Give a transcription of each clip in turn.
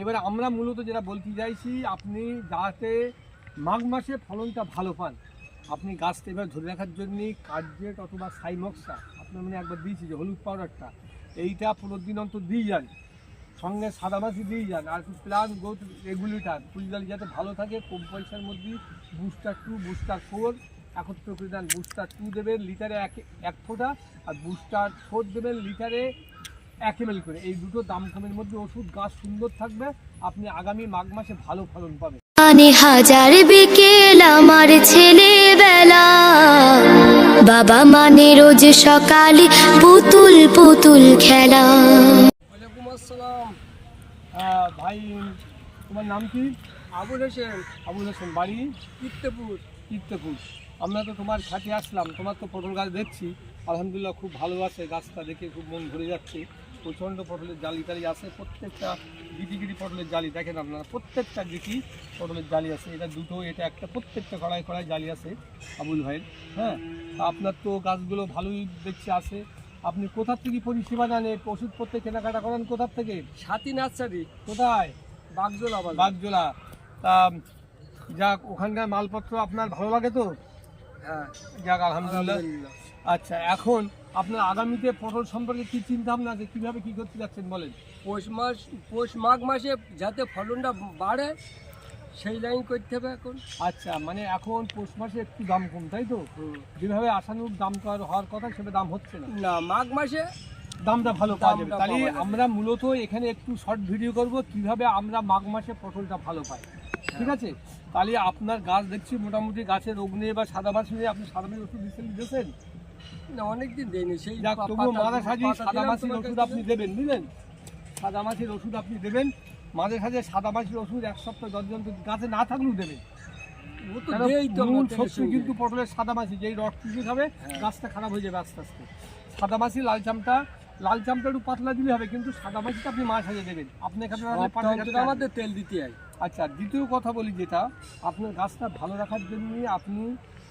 এবারে আমরা মূলত যেটা বলতে চাইছি, আপনি যাতে মাঘ মাসে ফলনটা ভালো পান, আপনি গাছটা এবার ধরে রাখার জন্য কার্জেট অথবা সাইমক্সা আপনার মানে একবার দিয়েছি যে হলুদ পাউডারটা, এইটা পনেরো দিন অন্তর দিয়ে যান, সঙ্গে সাদামাছি দিয়ে যান, আর প্লাস গোথ রেগুলেটার ফুলজালি যাতে ভালো থাকে, কম পয়সার মধ্যে বুস্টার টু, বুস্টার ফোর, একত্র করে দেন, বুস্টার টু দেবেন লিটারে এক এক ফোঁটা, আর বুস্টার ফোর দেবেন লিটারে এক এম করে। এই দুটো দাম কমের মধ্যে ওষুধ গাছ সুন্দর থাকবে আপনি আগামী মাঘ মাসে ভালো ফলন পাবেন। মানে হাজার বিকেল আমার ছেলেবেলা বাবা মানে রোজ সকালে পুতুল পুতুল খেলা। ওয়ালাইকুম আসসালাম। ভাই তোমার নাম কি? আবুল হোসেন। আবুল হোসেন বাড়ি? কীর্তপুর কীর্তপুর আমরা তো তোমার খাতে আসলাম তোমার তো পটল গাছ দেখছি। আলহামদুলিল্লাহ খুব ভালো আছে গাছটা দেখে খুব মন ভরে যাচ্ছে। প্রচণ্ড পটলের জালি টালি আছে প্রত্যেকটা গিটি গিটি পটলের জালি দেখেন আপনারা প্রত্যেকটা গিটি পটলের জালি আছে এটা দুটো এটা একটা প্রত্যেকটা কড়াই কড়াই জালি আছে আবুল ভাইয়ের হ্যাঁ? আপনার তো গাছগুলো ভালোই দেখছি আছে। আপনি কোথার থেকে পরিষেবা নেন এই ওষুধপত্র কেনাকাটা করেন কোথার থেকে? সাথী নার্সারি। কোথায়? বাগজোলা বাগজোলা। তা যাক ওখানকার মালপত্র আপনার ভালো লাগে তো? হ্যাঁ। যাক আলহামদুলিল্লাহ। আচ্ছা এখন আপনার আগামীতে পটল সম্পর্কে কি চিন্তা ভাবনা আছে? কীভাবে কি করতে যাচ্ছেন বলেন? পৌষ মাস পৌষ মাঘ মাসে যাতে ফলনটা বাড়ে সেই লাইন করতে হবে এখন। আচ্ছা মানে এখন পৌষ মাসে একটু দাম কম তাই তো? যেভাবে আশানুরূপ দাম হওয়ার কথা সেভাবে দাম হচ্ছে না। না মাঘ মাসে দামটা ভালো পাওয়া যাবে। তাহলে আমরা মূলত এখানে একটু শর্ট ভিডিও করব কীভাবে আমরা মাঘ মাসে পটলটা ভালো পাই। ঠিক আছে? তাহলে আপনার গাছ দেখছি মোটামুটি গাছের রোগ নিয়ে বা সাদা মাছি নিয়ে আপনি সাদা মাছির ওষুধ দিচ্ছেন দিয়েছেন? না অনেকদিন দেয়নি সেই তবুও মাঝে সাঝে সাদা মাছির ওষুধ আপনি দেবেন বুঝলেন? সাদা মাছির ওষুধ আপনি দেবেন মাঝে সাঝে সাদা মাছির ওষুধ এক সপ্তাহ দশ গাছে না থাকলেও দেবেন। মূল শক্তি কিন্তু পটলের সাদা মাছি যেই রড চুষে খাবে হ্যাঁ। গাছটা খারাপ হয়ে যাবে আস্তে আস্তে। সাদা মাছি লাল চামটা লাল চামটা একটু পাতলা দিলে হবে কিন্তু সাদা মাছিটা আপনি মাছ সাজে দেবেন। আপনি এখানে রাখলে সপ্তাহ পাটের অন্তর গাছটা- আমাদের তেল দিতে হয়। আচ্ছা দ্বিতীয় কথা বলি যেটা আপনার গাছটা ভালো রাখার জন্য আপনি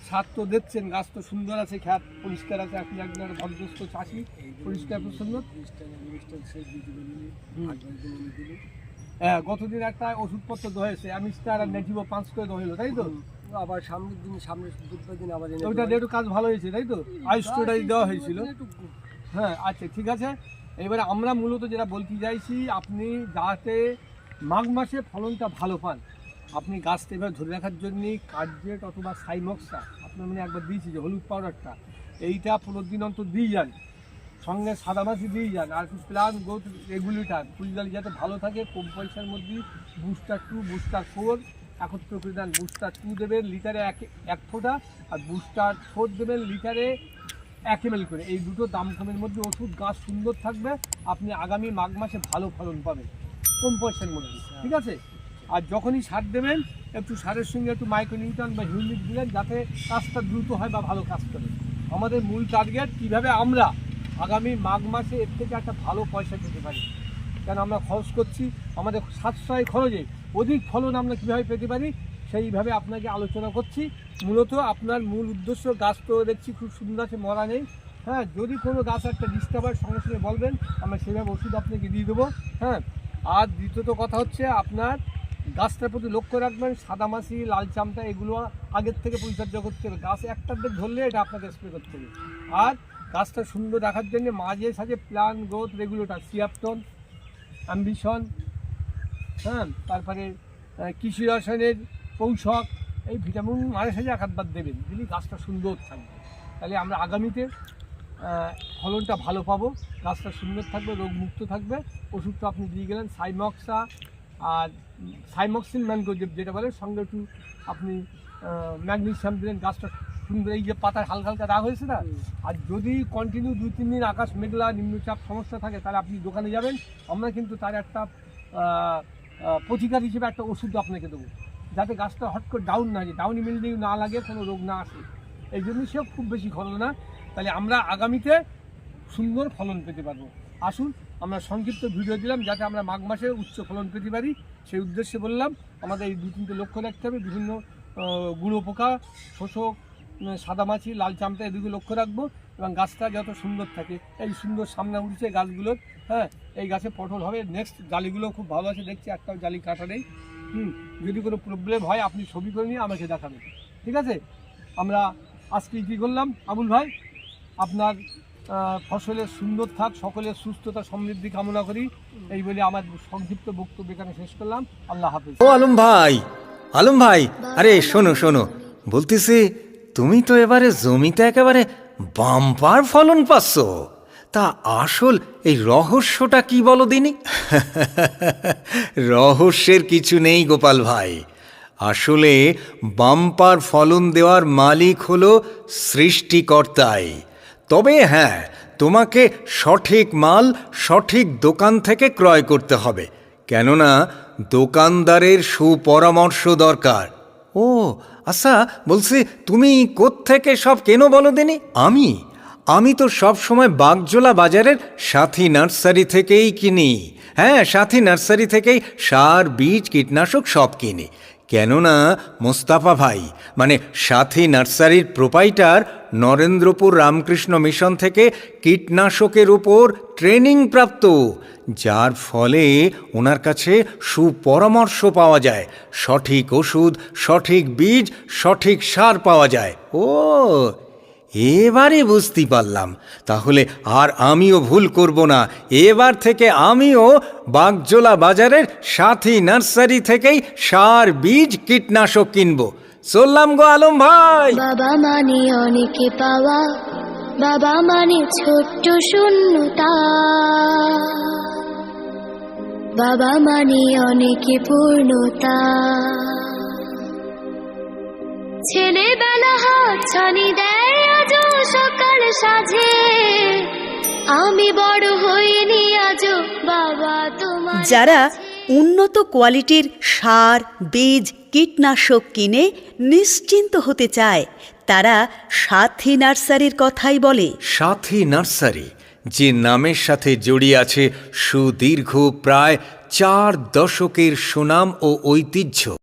সার তো দেখছেন গাছ তো সুন্দর আছে খ্যাত পরিষ্কার আছে আপনি একজন ভদ্রস্থ চাষি পরিষ্কার পরিচ্ছন্ন। হ্যাঁ গতদিন একটা ওষুধপত্র দহয়েছে অ্যামিস্টার আর নেটিভো পাঁচ করে দহইলো তাই তো? আবার সামনের দিন সামনের বুধবার দিন আবার ওইটা একটু কাজ ভালো হয়েছে তাই তো? আইস্টোটাই দেওয়া হয়েছিল। হ্যাঁ আচ্ছা ঠিক আছে। এবারে আমরা মূলত যেটা বলতে চাইছি আপনি যাতে মাঘ মাসে ফলনটা ভালো পান। আপনি গাছটা এবার ধরে রাখার জন্য কার্জেট অথবা সাইমক্সটা আপনার মানে একবার দিয়েছি যে হলুদ পাউডারটা এইটা পনেরো দিন অন্তর দিয়ে যান সঙ্গে সাদামাছি দিয়ে যান আর প্লাস গোথ রেগুলেটার ফুলজালি যাতে ভালো থাকে কম পয়সার মধ্যে বুস্টার টু বুস্টার ফোর একত্র করে দেন বুস্টার টু দেবেন লিটারে এক এক ফোঁটা আর বুস্টার ফোর দেবেন লিটারে এক এম করে। এই দুটো দাম কমের মধ্যে ওষুধ গাছ সুন্দর থাকবে আপনি আগামী মাঘ মাসে ভালো ফলন পাবেন কম পয়সার মধ্যে ঠিক আছে? আর যখনই সার দেবেন, একটু সারের সঙ্গে একটু মাইক্রোনিউট্রন বা হিউমিক দিলেন যাতে কাজটা দ্রুত হয় বা ভালো কাজ করে। আমাদের মূল টার্গেট কীভাবে আমরা আগামী মাঘ মাসে এর থেকে একটা ভালো পয়সা পেতে পারি। কেন আমরা খরচ করছি, আমাদের সাশ্রয় খরচে অধিক ফলন আমরা কীভাবে পেতে পারি, সেইভাবে আপনাকে আলোচনা করছি। মূলত আপনার মূল উদ্দেশ্য, গাছ তো দেখছি খুব সুন্দর আছে, মরা নেই। হ্যাঁ যদি কোনো গাছ একটা ডিস্টার্ব হয়, সঙ্গে সঙ্গে বলবেন, আমরা সেভাবে ওষুধ আপনাকে দিয়ে দেবো। হ্যাঁ আর দ্বিতীয়ত কথা হচ্ছে আপনার গাছটার প্রতি লক্ষ্য রাখবেন সাদামাছি লাল চামটা এগুলো আগের থেকে পরিচর্যা করতে হবে। গাছ একটার দিক ধরলে এটা আপনাকে স্প্রে করতে হবে। আর গাছটা সুন্দর রাখার জন্য মাঝে সাঝে প্লান গ্রোথ রেগুলেটার সিয়াপটন অ্যাম্বিশন হ্যাঁ তারপরে কৃষি রসায়নের কৌশক এই ভিটামিন মাঝে সাঝে এক হাতবার দেবেন, দিলে গাছটা সুন্দর থাকবে। তাহলে আমরা আগামীতে ফলনটা ভালো পাবো, গাছটা সুন্দর থাকবে, রোগমুক্ত থাকবে। ওষুধটা আপনি দিয়ে গেলেন সাইমক্সা আর সাইমক্সিন ম্যানগো যেটা বলে, সঙ্গে একটু আপনি ম্যাগনেশিয়াম দিলেন, গাছটা সুন্দর এই যে পাতায় হালকা হালকা রাগ হয়েছে না? আর যদি কন্টিনিউ দু তিন দিন আকাশ মেঘলা, নিম্নচাপ সমস্যা থাকে, তাহলে আপনি দোকানে যাবেন, আমরা কিন্তু তার একটা প্রতিকার হিসেবে একটা ওষুধ আপনাকে দেবো। যাতে গাছটা হট করে ডাউন না যায় ডাউন ইমিউনিটি না লাগে, কোনো রোগ না আসে। এই জন্য সেও খুব বেশি ফলন না। তাহলে আমরা আগামীতে সুন্দর ফলন পেতে পারব। আসুন, আমরা সংক্ষিপ্ত ভিডিও দিলাম, যাতে আমরা মাঘ মাসে উচ্চ ফলন পেতে পারি। সেই উদ্দেশ্যে বললাম, আমাদের এই দু তিনটে লক্ষ্য রাখতে হবে, বিভিন্ন গুঁড়ো পোকা, শোষক সাদামাছি লাল চামটা এদিকে লক্ষ্য রাখব এবং গাছটা যত সুন্দর থাকে। এই সুন্দর সামনে উঠছে গাছগুলোর হ্যাঁ এই গাছে পটল হবে। নেক্সট জালিগুলো খুব ভালো আছে দেখছি, একটাও জালি কাটা নেই। হুম, যদি কোনো প্রবলেম হয়, আপনি ছবি করে নিয়ে আমাকে দেখাবেন। ঠিক আছে? আমরা আজকে কী করলাম, আবুল ভাই? আপনার ফসলের সুন্দর থাক, সকলের সুস্থতা, সমৃদ্ধি কামনা করি। এই বলে আমার সংক্ষিপ্ত বক্তব্য এখানে শেষ করলাম। আল্লাহ হাফিজ। ও আলম ভাই আলম ভাই, আরে শোনো শোনো। বলতেছি, তুমি তো এবারে জমিতে একেবারে বাম্পার ফলন পাচ্ছ। তা আসল এই রহস্যটা কি বলো দিনি? রহস্যের কিছু নেই, গোপাল ভাই। আসলে বাম্পার ফলন দেওয়ার মালিক হলো সৃষ্টিকর্তাই। তবে হ্যাঁ তোমাকে সঠিক মাল, সঠিক দোকান থেকে ক্রয় করতে হবে। কেননা, দোকানদারের সুপরামর্শ দরকার। ও আচ্ছা বলছি তুমি কোত্থেকে সব কেন বলো দিনি? আমি? আমি তো সব সময় বাগজোলা বাজারের সাথী নার্সারি থেকেই কিনি। হ্যাঁ সাথী নার্সারি থেকেই সার, বীজ, কীটনাশক সব কিনি। কেননা মোস্তাফা ভাই মানে সাথী নার্সারির প্রোপাইটার নরেন্দ্রপুর রামকৃষ্ণ মিশন থেকে কীটনাশকের উপর ট্রেনিং প্রাপ্ত, যার ফলে ওনার কাছে সুপরামর্শ পাওয়া যায়, সঠিক ওষুধ, সঠিক বীজ, সঠিক সার পাওয়া যায়। ও এবারে বুঝতে পারলাম। তাহলে আর আমিও ভুল করব না। এবার থেকে আমিও বাগজোলা বাজারের সাথী নার্সারি থেকেই সার বীজ কীটনাশক কিনবো। চললাম গো আলম ভাই। বাবা মানে অনেকে পাওয়া, বাবা মানে ছোট্ট শূন্যতা। বাবা মানে অনেকে পূর্ণতা। ছেলেবেলা হাত ছানি দেয় সকাল সাজে। আমি বড় হইনি আজও বাবা তোমার যারা উন্নত কোয়ালিটির সার বীজ কীটনাশক কিনে নিশ্চিন্ত হতে চায় তারা সাথী নার্সারির কথাই বলে। সাথী নার্সারি যে নামের সাথে জড়িয়ে আছে সুদীর্ঘ প্রায় চার দশকের সুনাম ও ঐতিহ্য।